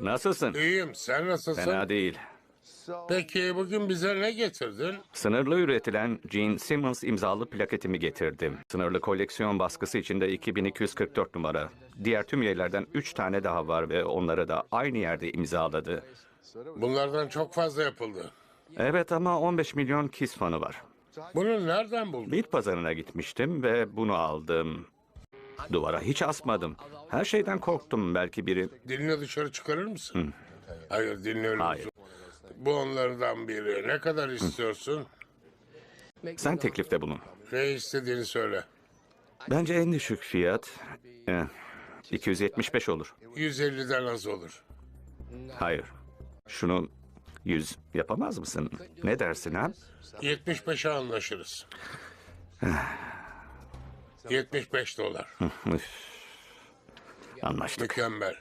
Nasılsın? İyiyim. Sen nasılsın? Fena değil. Peki bugün bize ne getirdin? Sınırlı üretilen Gene Simmons imzalı plaketimi getirdim. Sınırlı koleksiyon baskısı içinde 2244 numara. Diğer tüm üyelerden 3 tane daha var ve onları da aynı yerde imzaladı. Bunlardan çok fazla yapıldı. Evet ama 15 milyon Kiss fanı var. Bunu nereden buldun? Bit pazarına gitmiştim ve bunu aldım. Duvara hiç asmadım. Her şeyden korktum belki biri. Dilini dışarı çıkarır mısın? Hayır dinliyorum. Hayır. Bu onlardan biri. Ne kadar istiyorsun? Sen teklifte bulun. Ne istediğini söyle. Bence en düşük fiyat eh, 275 olur. 150'den az olur. Hayır. Şunu 100 yapamaz mısın? Ne dersin ha? 75'e anlaşırız. 75 dolar. Anlaştık. Mükemmel.